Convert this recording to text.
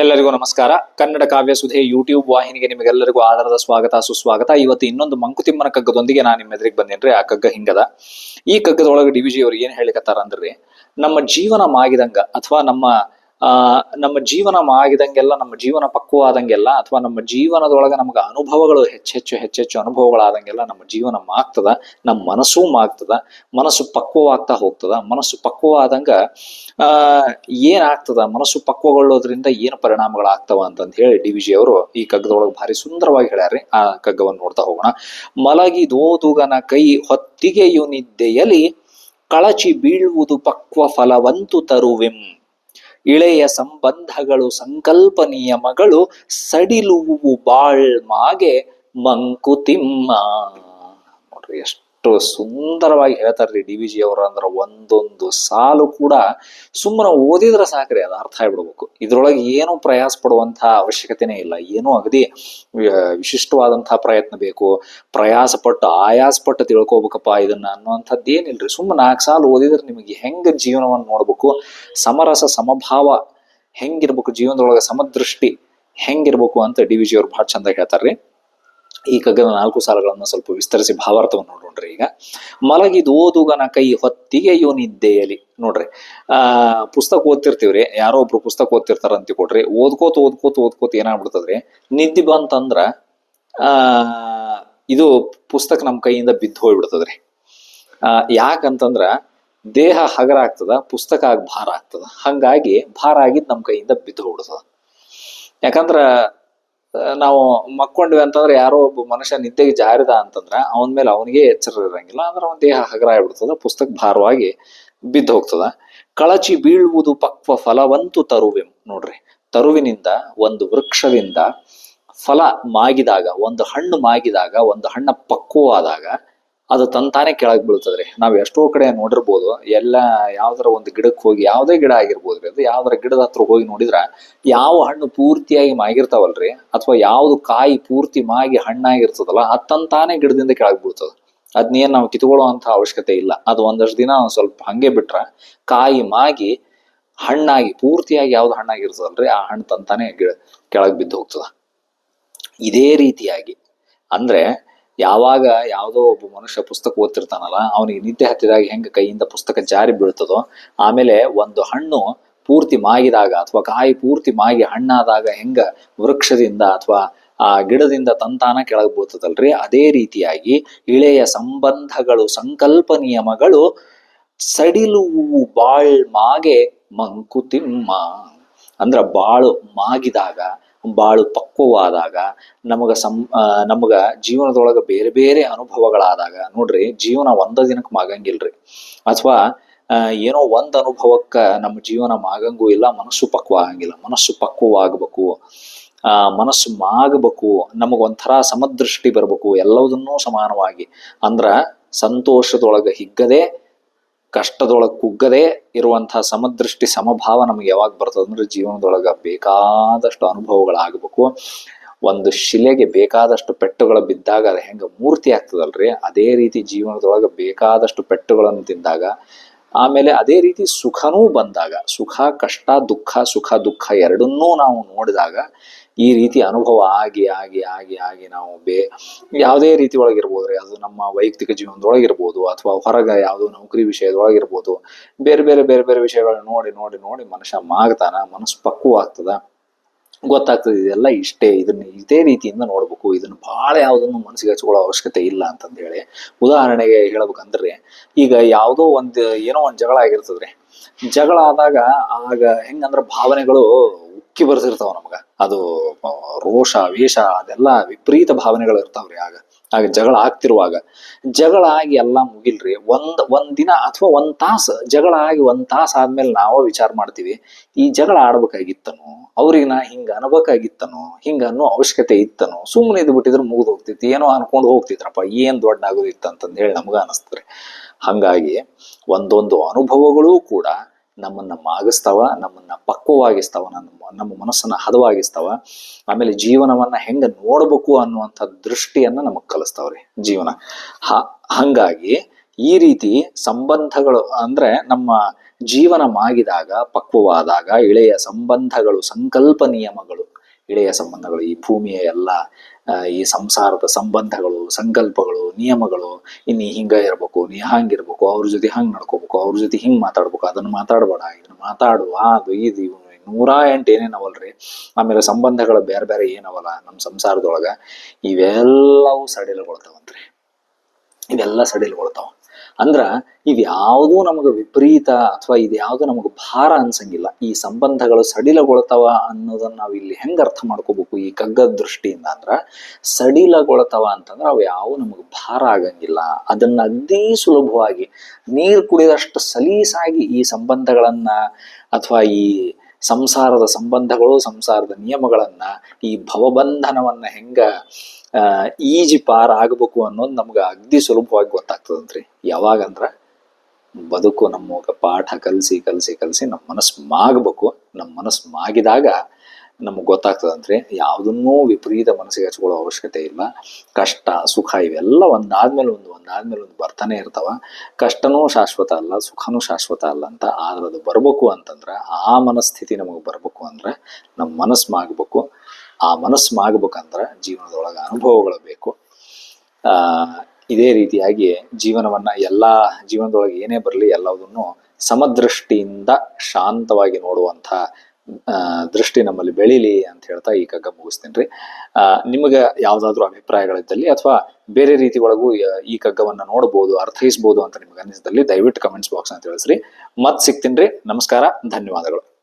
ಎಲ್ಲರಿಗೂ ನಮಸ್ಕಾರ. ಕನ್ನಡ ಕಾವ್ಯ ಸುಧೆ ಯೂಟ್ಯೂಬ್ ವಾಹಿನಿಗೆ ನಿಮಗೆಲ್ಲರಿಗೂ ಆಧಾರದ ಸ್ವಾಗತ, ಸುಸ್ವಾಗತ. ಇವತ್ತು ಇನ್ನೊಂದು ಮಂಕುತಿಮ್ಮನ ಕಗ್ಗದೊಂದಿಗೆ ನಾನು ನಿಮ್ಮ ಎದುರಿಗೆ ಬಂದೇನ್ರಿ, ಆ ಕಗ್ಗ ಹಿಂಗದ. ಈ ಕಗ್ಗದೊಳಗೆ ಡಿ ವಿಜಿ ಅವ್ರು ಏನ್ ಹೇಳಿಕತ್ತಾರ ಅಂದ್ರಿ ನಮ್ಮ ಜೀವನ ಮಾಗಿದಂಗ ಅಥವಾ ನಮ್ಮ ಆ, ನಮ್ಮ ಜೀವನ ಮಾಗಿದಂಗೆಲ್ಲ ನಮ್ಮ ಜೀವನ ಪಕ್ವ ಆದಂಗೆಲ್ಲ ಅಥವಾ ನಮ್ಮ ಜೀವನದೊಳಗ ನಮ್ಗೆ ಅನುಭವಗಳು ಹೆಚ್ಚೆಚ್ಚು ಹೆಚ್ಚೆಚ್ಚು ಅನುಭವಗಳಾದಂಗೆಲ್ಲ ನಮ್ಮ ಜೀವನ ಆಗ್ತದ ನಮ್ಮ ಮನಸ್ಸು ಆಗ್ತದ ಮನಸ್ಸು ಪಕ್ವವಾಗ್ತಾ ಹೋಗ್ತದ, ಮನಸ್ಸು ಪಕ್ವ ಆದಂಗ ಆ, ಏನಾಗ್ತದ, ಮನಸ್ಸು ಪಕ್ವಗೊಳ್ಳೋದ್ರಿಂದ ಏನು ಪರಿಣಾಮಗಳಾಗ್ತವ ಅಂತಂದು ಹೇಳಿ ಡಿ ವಿಜಿ ಅವರು ಈ ಕಗ್ಗದೊಳಗೆ ಭಾರಿ ಸುಂದರವಾಗಿ ಹೇಳ್ಯಾರ್ರಿ. ಆ ಕಗ್ಗವನ್ನು ನೋಡ್ತಾ ಹೋಗೋಣ. ಮಲಗಿ ಮಲಗಿದೋದುಗನ ಕೈ ಹೊತ್ತಿಗೆಯು ನಿದ್ದೆಯಲ್ಲಿ, ಕಳಚಿ ಬೀಳುವುದು ಪಕ್ವ ಫಲವಂತು ತರುವೆಂ. ಇಳೆಯ ಸಂಬಂಧಗಳು ಸಂಕಲ್ಪ ನಿಯಮಗಳು ಸಡಿಲುವು ಬಾಳ್ಮಾಗೆ ಮಂಕುತಿಮ್ಮ. ನೋಡ್ರಿ ಎಷ್ಟು ಸುಂದರವಾಗಿ ಹೇಳ್ತಾರ್ರಿ ಡಿ ವಿ ಜಿ ಅವರು ಅಂದ್ರೆ ಒಂದೊಂದು ಸಾಲು ಕೂಡ ಸುಮ್ಮನೆ ಓದಿದ್ರೆ ಸಾಕ್ರಿ, ಅದು ಅರ್ಥ ಆಗ್ಬಿಡ್ಬೇಕು. ಇದ್ರೊಳಗೆ ಏನು ಪ್ರಯಾಸ ಪಡುವಂತಹ ಅವಶ್ಯಕತೆನೇ ಇಲ್ಲ. ಏನೂ ಅಗದಿ ವಿಶಿಷ್ಟವಾದಂತಹ ಪ್ರಯತ್ನ ಬೇಕು. ಪ್ರಯಾಸ ಪಟ್ಟು ಆಯಾಸ ಪಟ್ಟು ತಿಳ್ಕೊಬೇಕಪ್ಪ ಇದನ್ನ ಅನ್ನುವಂಥದ್ದು ಏನಿಲ್ರಿ ಸುಮ್ಮನೆ ನಾಲ್ಕು ಸಾಲು ಓದಿದ್ರೆ ನಿಮಗೆ ಹೆಂಗ ಜೀವನವನ್ನು ನೋಡ್ಬೇಕು? ಸಮರಸ, ಸಮಭಾವ ಹೆಂಗಿರ್ಬೇಕು? ಜೀವನದೊಳಗೆ ಸಮದೃಷ್ಟಿ ಹೆಂಗಿರ್ಬೇಕು ಅಂತ ಡಿ ವಿ ಜಿ ಅವ್ರು ಭಾಳ ಚಂದ ಹೇಳ್ತಾರ್ರಿ ಈ ಕಗ್ಗದ ನಾಲ್ಕು ಸಾಲಗಳನ್ನು ಸ್ವಲ್ಪ ವಿಸ್ತರಿಸಿ ಭಾವಾರ್ಥವನ್ನು ನೋಡೋಣ್ರಿ ಈಗ. ಮಲಗಿದ ಓದುಗನ ಕೈ ಹೊತ್ತಿಗೆ ನಿದ್ದೆಯಲಿ ನೋಡ್ರಿ. ಆ, ಪುಸ್ತಕ ಓದ್ತಿರ್ತೀವ್ರಿ. ಯಾರೋ ಒಬ್ರು ಪುಸ್ತಕ ಓದ್ತಿರ್ತಾರ ಅಂತ ಕೊಡ್ರಿ ಓದ್ಕೋತ ಓದ್ಕೋತ ಓದ್ಕೋತ ಏನಾಗ್ಬಿಡ್ತದ್ರಿ? ನಿದ್ದೆ ಬಂತಂದ್ರ, ಆ, ಇದು ಪುಸ್ತಕ ನಮ್ಮ ಕೈಯಿಂದ ಬಿದ್ದು ಹೋಗ್ಬಿಡ್ತದ್ರಿ. ಆ, ಯಾಕಂತಂದ್ರ ದೇಹ ಹಗರ ಆಗ್ತದ, ಪುಸ್ತಕ ಆಗಿ ಭಾರ ಆಗ್ತದ. ಹಂಗಾಗಿ ಭಾರ ಆಗಿದ್ ನಮ್ಮ ಕೈಯಿಂದ ಬಿದ್ದು ಹೋಗ್ಬಿಡ್ತದ. ಯಾಕಂದ್ರ ನಾವು ಮಕ್ಕೊಂಡ್ವಿ ಅಂತಂದ್ರೆ ಯಾರೋ ಒಬ್ಬ ಮನುಷ್ಯ ನಿದ್ದೆಗೆ ಜಾರಿದ ಅಂತಂದ್ರೆ ಅವನ ಮೇಲೆ ಅವನಿಗೆ ಎಚ್ಚರ ಇರಂಗಿಲ್ಲ. ಅಂದ್ರೆ ಅವನ ದೇಹ ಹಗರ ಆಗ್ಬಿಡ್ತದ, ಪುಸ್ತಕ ಭಾರವಾಗಿ ಬಿದ್ದು ಹೋಗ್ತದ. ಕಳಚಿ ಬೀಳುವುದು ಪಕ್ವ ಫಲವಂತು ತರುವೆಂ. ನೋಡ್ರಿ, ತರುವಿನಿಂದ ಒಂದು ವೃಕ್ಷದಿಂದ ಫಲ ಮಾಗಿದಾಗ, ಒಂದು ಹಣ್ಣು ಮಾಗಿದಾಗ, ಒಂದು ಹಣ್ಣ ಪಕ್ವವಾದಾಗ ಅದು ತಂತಾನೆ ಕೆಳಗೆ ಬೀಳ್ತದ್ರಿ. ನಾವು ಎಷ್ಟೋ ಕಡೆ ನೋಡಿರ್ಬೋದು, ಎಲ್ಲ ಯಾವ್ದಾರ ಒಂದು ಗಿಡಕ್ಕೆ ಹೋಗಿ, ಯಾವುದೇ ಗಿಡ ಆಗಿರ್ಬೋದ್ರಿ ಅದು ಯಾವ್ದಾರ ಗಿಡದ ಹತ್ರ ಹೋಗಿ ನೋಡಿದ್ರ ಯಾವ ಹಣ್ಣು ಪೂರ್ತಿಯಾಗಿ ಮಾಗಿರ್ತಾವಲ್ರಿ, ಅಥವಾ ಯಾವ್ದು ಕಾಯಿ ಪೂರ್ತಿ ಮಾಗಿ ಹಣ್ಣಾಗಿರ್ತದಲ್ಲ, ಅದು ತಂತಾನೆ ಗಿಡದಿಂದ ಕೆಳಗೆ ಬೀಳ್ತದ. ಅದ್ನೇನ್ ನಾವು ಕಿತ್ಕೊಳ್ಳುವಂತ ಅವಶ್ಯಕತೆ ಇಲ್ಲ. ಅದು ಒಂದಷ್ಟು ದಿನ ಒಂದ್ ಸ್ವಲ್ಪ ಹಂಗೆ ಬಿಟ್ರ ಕಾಯಿ ಮಾಗಿ ಹಣ್ಣಾಗಿ, ಪೂರ್ತಿಯಾಗಿ ಯಾವ್ದು ಹಣ್ಣಾಗಿರ್ತದಲ್ರಿ, ಆ ಹಣ್ಣು ತಂತಾನೆ ಗಿಡ ಕೆಳಗೆ ಬಿದ್ದು ಹೋಗ್ತದ ಇದೇ ರೀತಿಯಾಗಿ. ಅಂದ್ರೆ ಯಾವಾಗ ಯಾವುದೋ ಒಬ್ಬ ಮನುಷ್ಯ ಪುಸ್ತಕ ಓದ್ತಿರ್ತಾನಲ್ಲ, ಅವನಿಗೆ ನಿದ್ದೆ ಹತ್ತಿದಾಗ ಹೆಂಗ ಕೈಯಿಂದ ಪುಸ್ತಕ ಜಾರಿ ಬೀಳ್ತದೋ, ಆಮೇಲೆ ಒಂದು ಹಣ್ಣು ಪೂರ್ತಿ ಮಾಗಿದಾಗ ಅಥವಾ ಕಾಯಿ ಪೂರ್ತಿ ಮಾಗಿ ಹಣ್ಣಾದಾಗ ಹೆಂಗ ವೃಕ್ಷದಿಂದ ಅಥವಾ ಆ ಗಿಡದಿಂದ ತಂತಾನ ಕೆಳಗೆ ಬೀಳ್ತದಲ್ರಿ? ಅದೇ ರೀತಿಯಾಗಿ ಇಳೆಯ ಸಂಬಂಧಗಳು, ಸಂಕಲ್ಪ ನಿಯಮಗಳು ಸಡಿಲು ಬಾಳ್ ಮಾಗೆ ಮಂಕುತಿಮ್ಮ. ಅಂದ್ರ ಬಾಳು ಮಾಗಿದಾಗ ಬಾಳು ಪಕ್ವವಾದಾಗ ನಮಗ ಸಂ ನಮಗ ಜೀವನದೊಳಗ ಬೇರೆ ಬೇರೆ ಅನುಭವಗಳಾದಾಗ, ನೋಡ್ರಿ ಜೀವನ ಒಂದ ದಿನಕ್ಕೆ ಮಾಗಂಗಿಲ್ರಿ. ಅಥವಾ ಏನೋ ಒಂದ್ ಅನುಭವಕ್ಕ ನಮ್ಮ ಜೀವನ ಮಾಗಂಗೂ ಇಲ್ಲ, ಮನಸ್ಸು ಪಕ್ವ ಆಗಂಗಿಲ್ಲ. ಮನಸ್ಸು ಪಕ್ವವಾಗಬೇಕು, ಆ, ಮನಸ್ಸು ಮಾಗಬೇಕು, ನಮಗ ಒಂಥರ ಸಮದೃಷ್ಟಿ ಬರ್ಬೇಕು ಎಲ್ಲವುದನ್ನೂ ಸಮಾನವಾಗಿ. ಅಂದ್ರ ಸಂತೋಷದೊಳಗ ಹಿಗ್ಗದೆ ಕಷ್ಟದೊಳಗ ಕುಗ್ಗದೆ ಇರುವಂತಹ ಸಮದೃಷ್ಟಿ ಸಮಭಾವ ನಮ್ಗೆ ಯಾವಾಗ ಬರ್ತದ ಅಂದ್ರೆ ಜೀವನದೊಳಗ ಬೇಕಾದಷ್ಟು ಅನುಭವಗಳಾಗಬೇಕು. ಒಂದು ಶಿಲೆಗೆ ಬೇಕಾದಷ್ಟು ಪೆಟ್ಟುಗಳು ಬಿದ್ದಾಗ ಅದು ಹೆಂಗೆ ಮೂರ್ತಿ ಆಗ್ತದಲ್ರಿ? ಅದೇ ರೀತಿ ಜೀವನದೊಳಗೆ ಬೇಕಾದಷ್ಟು ಪೆಟ್ಟುಗಳನ್ನು ತಿಂದಾಗ, ಆಮೇಲೆ ಅದೇ ರೀತಿ ಸುಖನೂ ಬಂದಾಗ, ಸುಖ, ಕಷ್ಟ, ದುಃಖ, ಸುಖ, ದುಃಖ ಎರಡನ್ನೂ ನಾವು ನೋಡಿದಾಗ ಈ ರೀತಿ ಅನುಭವ ಆಗಿ ಆಗಿ ಆಗಿ ಆಗಿ ನಾವು ಬೇ, ಯಾವುದೇ ರೀತಿ ಒಳಗಿರ್ಬೋದ್ರಿ ಅದು ನಮ್ಮ ವೈಯಕ್ತಿಕ ಜೀವನದೊಳಗಿರ್ಬೋದು ಅಥವಾ ಹೊರಗ ಯಾವುದೋ ನೌಕರಿ ವಿಷಯದೊಳಗಿರ್ಬೋದು, ಬೇರೆ ಬೇರೆ ಬೇರೆ ಬೇರೆ ವಿಷಯಗಳನ್ನ ನೋಡಿ ನೋಡಿ ನೋಡಿ ಮನುಷ್ಯ ಮಾಗ್ತಾನ, ಮನಸ್ಸು ಪಕ್ವ ಆಗ್ತದ ಗೊತ್ತಾಗ್ತದೆ ಇದೆಲ್ಲ ಇಷ್ಟೇ, ಇದನ್ನ ಇದೇ ರೀತಿಯಿಂದ ನೋಡ್ಬೇಕು, ಇದನ್ನ ಬಹಳ ಯಾವುದನ್ನು ಮನಸ್ಸಿಗೆ ಹಚ್ಕೊಳ್ಳೋ ಅವಶ್ಯಕತೆ ಇಲ್ಲ ಅಂತಂದ ಹೇಳಿ ಉದಾಹರಣೆಗೆ ಹೇಳ್ಬೇಕಂದ್ರೆ ಈಗ ಯಾವುದೋ ಒಂದ್ ಏನೋ ಒಂದ್ ಜಗಳ ಆಗಿರ್ತದ್ರಿ, ಜಗಳ ಆದಾಗ ಆಗ ಹೆಂಗಂದ್ರ ಭಾವನೆಗಳು ಉಕ್ಕಿ ಬರ್ತಿರ್ತಾವ ನಮಗ. ಅದು ರೋಷ, ವೇಷ, ಅದೆಲ್ಲ ವಿಪರೀತ ಭಾವನೆಗಳು ಇರ್ತಾವ್ರಿ ಆಗ. ಆಗ ಜಗಳ ಆಗ್ತಿರುವಾಗ. ಜಗಳ ಆಗಿ ಎಲ್ಲ ಮುಗಿಲ್ರಿ. ಒಂದ್ ಒಂದ್ ದಿನ ಅಥವಾ ಒಂದ್ ತಾಸು ಜಗಳ ಆಗಿ ಒಂದ್ ತಾಸ ಆದ್ಮೇಲೆ ನಾವೇ ವಿಚಾರ ಮಾಡ್ತೀವಿ. ಈ ಜಗಳ ಆಡ್ಬೇಕಾಗಿತ್ತನು, ಅವ್ರಿಗೆ ನಾ ಹಿಂಗ ಅನ್ಬೇಕಾಗಿತ್ತನು, ಹಿಂಗ ಅನ್ನೋ ಅವಶ್ಯಕತೆ ಇತ್ತನು ಸುಮ್ಮನೆ ಇದ್ ಬಿಟ್ಟಿದ್ರೆ ಮುಗಿದು ಹೋಗ್ತಿತ್ತು ಏನೋ ಅನ್ಕೊಂಡು ಹೋಗ್ತಿದ್ರಪ್ಪ, ಏನ್ ದೊಡ್ಡ ಆಗೋದಿತ್ತು ಅಂತಂದ್ ಹೇಳಿ ನಮ್ಗ ಅನಿಸ್ತ್ರಿ ಹಂಗಾಗಿ ಒಂದೊಂದು ಅನುಭವಗಳೂ ಕೂಡ ನಮ್ಮನ್ನ ಮಾಗಿಸ್ತಾವ, ನಮ್ಮನ್ನ ಪಕ್ವವಾಗಿಸ್ತಾವ, ನಮ್ಮ ನಮ್ಮ ಮನಸ್ಸನ್ನ ಹದವಾಗಿಸ್ತಾವ. ಆಮೇಲೆ ಜೀವನವನ್ನ ಹೆಂಗ ನೋಡ್ಬೇಕು ಅನ್ನುವಂಥ ದೃಷ್ಟಿಯನ್ನ ನಮಗ್ ಕಲಿಸ್ತಾವ್ರಿ ಜೀವನ. ಹ, ಹಂಗಾಗಿ ಈ ರೀತಿ ಸಂಬಂಧಗಳು ಅಂದ್ರೆ ನಮ್ಮ ಜೀವನ ಮಾಗಿದಾಗ, ಪಕ್ವವಾದಾಗ, ಇಳೆಯ ಸಂಬಂಧಗಳು, ಸಂಕಲ್ಪ ನಿಯಮಗಳು ಇಳೆಯ ಸಂಬಂಧಗಳು, ಈ ಭೂಮಿಯ ಎಲ್ಲ ಈ ಸಂಸಾರದ ಸಂಬಂಧಗಳು, ಸಂಕಲ್ಪಗಳು, ನಿಯಮಗಳು ಇನ್ನು ಹಿಂಗ ಇರಬೇಕು, ನೀ ಹಂಗಿರ್ಬೇಕು ಅವ್ರ ಜೊತೆ ಹಂಗೆ ನಡ್ಕೋಬೇಕು, ಅವ್ರ ಜೊತೆ ಹಿಂಗೆ ಮಾತಾಡ್ಬೇಕು, ಅದನ್ನು ಮಾತಾಡಬೇಡ, ಇದನ್ನು ಮಾತಾಡು ಅದು ಇದು ನೂರಾ ಎಂಟು ಏನೇನವಲ್ರಿ? ಆಮೇಲೆ ಸಂಬಂಧಗಳು ಬೇರೆ ಬೇರೆ ಏನವಲ್ಲ ನಮ್ಮ ಸಂಸಾರದೊಳಗೆ? ಇವೆಲ್ಲವೂ ಸಡಿಲಗೊಳ್ತಾವಂತ್ರಿ. ಇವೆಲ್ಲ ಸಡಿಲಗೊಳ್ತಾವ. ಅಂದ್ರ ಇವ್ಯಾವುದೂ ನಮಗೆ ವಿಪರೀತ ಅಥವಾ ಇದ್ಯಾವುದು ನಮಗೆ ಭಾರ ಅನ್ಸಂಗಿಲ್ಲ. ಈ ಸಂಬಂಧಗಳು ಸಡಿಲಗೊಳ್ತಾವ ಅನ್ನೋದನ್ನ ನಾವು ಇಲ್ಲಿ ಹೆಂಗ್ ಅರ್ಥ ಮಾಡ್ಕೋಬೇಕು ಈ ಕಗ್ಗದ ದೃಷ್ಟಿಯಿಂದ ಅಂದ್ರ ಸಡಿಲಗೊಳ್ತಾವ ಅಂತಂದ್ರ ಅವು ಯಾವ ನಮಗೆ ಭಾರ ಆಗಂಗಿಲ್ಲ. ಅದನ್ನ ಅದೇ ಸುಲಭವಾಗಿ ನೀರು ಕುಡಿದಷ್ಟು ಸಲೀಸಾಗಿ ಈ ಸಂಬಂಧಗಳನ್ನ ಅಥವಾ ಈ ಸಂಸಾರದ ಸಂಬಂಧಗಳು, ಸಂಸಾರದ ನಿಯಮಗಳನ್ನ ಈ ಭವಬಂಧನವನ್ನ ಹೆಂಗ ಈಜಿ ಪಾರ ಆಗಬೇಕು ಅನ್ನೋದು ನಮ್ಗೆ ಅಗ್ದಿ ಸುಲಭವಾಗಿ ಗೊತ್ತಾಗ್ತದಂತ್ರಿ. ಯಾವಾಗಂದ್ರ ಬದುಕು ನಮ್ಮಗ ಪಾಠ ಕಲಸಿ ಕಲಸಿ ಕಲಸಿ ನಮ್ಮ ಮನಸ್ಸು ಮಾಗಬೇಕು. ನಮ್ಮ ಮನಸ್ಸು ಮಾಗಿದಾಗ ನಮ್ಗೆ ಗೊತ್ತಾಗ್ತದಂದ್ರೆ ಯಾವುದನ್ನೂ ವಿಪರೀತ ಮನಸ್ಸಿಗೆ ಹಚ್ಕೊಳ್ಳೋ ಅವಶ್ಯಕತೆ ಇಲ್ಲ. ಕಷ್ಟ, ಸುಖ ಇವೆಲ್ಲ ಒಂದಾದ್ಮೇಲೆ ಒಂದು ಒಂದಾದ್ಮೇಲೆ ಒಂದು ಬರ್ತಾನೆ ಇರ್ತಾವ. ಕಷ್ಟನೂ ಶಾಶ್ವತ ಅಲ್ಲ, ಸುಖನೂ ಶಾಶ್ವತ ಅಲ್ಲ ಅಂತ ಆದ್ರೆ ಅದು ಬರ್ಬೇಕು ಅಂತಂದ್ರ ಆ ಮನಸ್ಥಿತಿ ನಮಗೆ ಬರ್ಬೇಕು ಅಂದ್ರೆ ನಮ್ಮ ಮನಸ್ಸು ಮಾಗಬೇಕು. ಆ ಮನಸ್ಸು ಮಾಗ್ಬೇಕಂದ್ರ ಜೀವನದೊಳಗೆ ಅನುಭವಗಳು ಬೇಕು. ಆ, ಇದೇ ರೀತಿಯಾಗಿ ಜೀವನವನ್ನ ಎಲ್ಲಾ, ಜೀವನದೊಳಗೆ ಏನೇ ಬರಲಿ ಎಲ್ಲದನ್ನು ಸಮದೃಷ್ಟಿಯಿಂದ ಶಾಂತವಾಗಿ ನೋಡುವಂಥ ದೃಷ್ಟಿ ನಮ್ಮಲ್ಲಿ ಬೆಳೀಲಿ ಅಂತ ಹೇಳ್ತಾ ಈ ಕಗ್ಗ ಮುಗಿಸ್ತೇನೆ ರೀ ನಿಮಗೆ ಯಾವುದಾದ್ರೂ ಅಭಿಪ್ರಾಯಗಳಿದ್ದಲ್ಲಿ ಅಥವಾ ಬೇರೆ ರೀತಿ ಒಳಗೂ ಈ ಕಗ್ಗವನ್ನ ನೋಡ್ಬೋದು, ಅರ್ಥೈಸ್ಬೋದು ಅಂತ ನಿಮ್ಗೆ ಅನಿಸಿದಲ್ಲಿ ದಯವಿಟ್ಟು ಕಮೆಂಟ್ಸ್ ಬಾಕ್ಸ್ ಅಂತ ತಿಳಿಸ್ರಿ. ಮತ್ತೆ ಸಿಗ್ತೀನಿ ರೀ. ನಮಸ್ಕಾರ, ಧನ್ಯವಾದಗಳು.